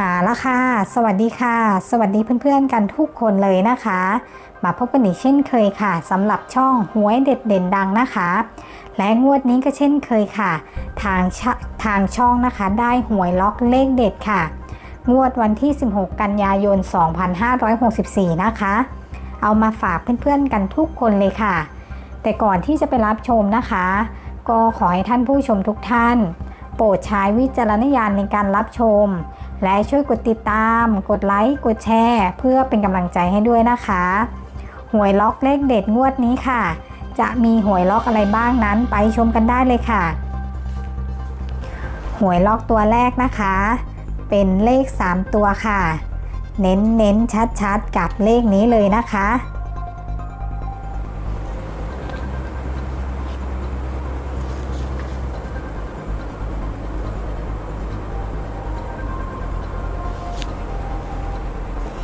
มาแล้วค่ะ สวัสดีค่ะ สวัสดีเพื่อนๆกันทุกคนเลยนะคะ มาพบกันอีกเช่นเคยค่ะสำหรับช่องหวยเด็ดเด่นดังนะคะ และงวดนี้ก็เช่นเคยค่ะ ทางชทางช่องนะคะได้หวยล็อกเลขเด็ดค่ะ งวดวันที่ 16 กันยายน 2564 นะคะ เอามาฝากเพื่อนๆกันทุกคนเลยค่ะ แต่ก่อนที่จะไปรับชมนะคะ ก็ขอให้ท่านผู้ชมทุกท่าน โปรดใช้วิจารณญาณในการรับชม และช่วยกดติดตาม กดไลค์ กดแชร์ เพื่อเป็นกำลังใจให้ด้วยนะคะ หวยล็อกเลขเด็ดงวดนี้ค่ะ จะมีหวยล็อกอะไรบ้างนั้นไปชมกันได้เลยค่ะ หวยล็อกตัวแรกนะคะ เป็นเลข 3 ตัวค่ะ เน้นเน้นชัดชัดๆกับเลขนี้เลยนะคะ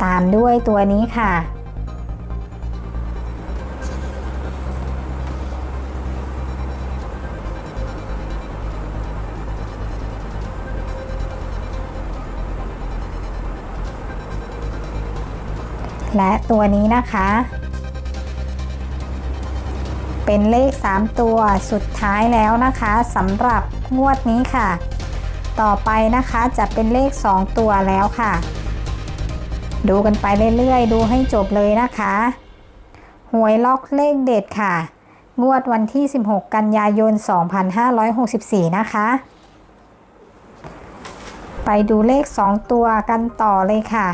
ตามด้วยตัวนี้ค่ะ และตัวนี้นะคะ เป็นเลข 3 ตัวสุดท้ายแล้วนะคะสำหรับงวดนี้ค่ะ ต่อไปนะคะจะเป็นเลข 2 ตัวแล้วค่ะ ดูกันไปเรื่อยๆ ดูให้จบเลยนะคะ หวยล็อกเลขเด็ดค่ะ งวดวันที่ 16 กันยายน 2564 นะคะ ไปดูเลข 2 ตัวกันต่อเลยค่ะ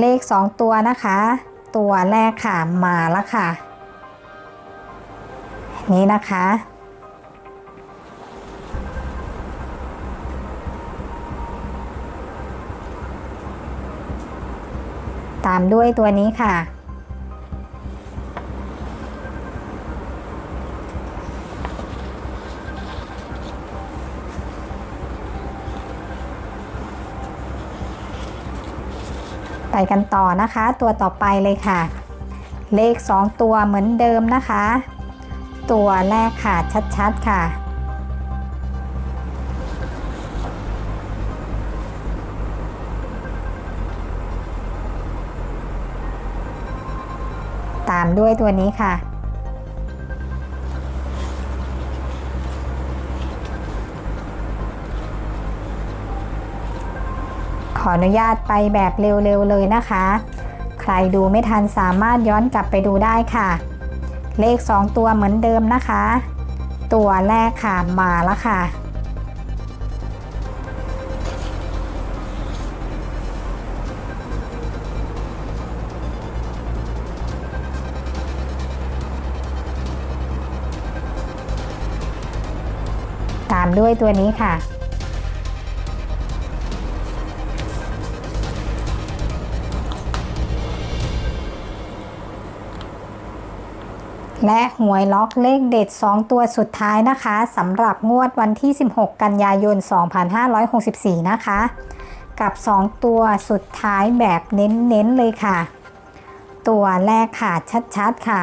เลข 2 ตัวนะคะ ตัวแรกค่ะ มาแล้วค่ะ นี่นะคะ ตามด้วยตัวนี้ค่ะ ไปกันต่อนะคะ ตัวต่อไปเลยค่ะ เลข 2 ตัวเหมือนเดิมนะคะ ตัวแรกค่ะชัดๆค่ะ ตามด้วยตัวนี้ค่ะ ขออนุญาตไปแบบเร็วๆเลยนะคะ ใครดูไม่ทันสามารถย้อนกลับไปดูได้ค่ะ เลข 2 ตัวเหมือนเดิมนะคะ ตัวแรกค่ะมาแล้วค่ะ ด้วยตัวนี้ค่ะ และหวยล็อกเลขเด็ด 2 ตัวสุดท้ายนะคะสำหรับงวดวันที่ 16 กันยายน 2564 นะคะ กับ 2 ตัวสุดท้ายแบบเน้นๆเลยค่ะ ตัวแรกค่ะชัดๆค่ะ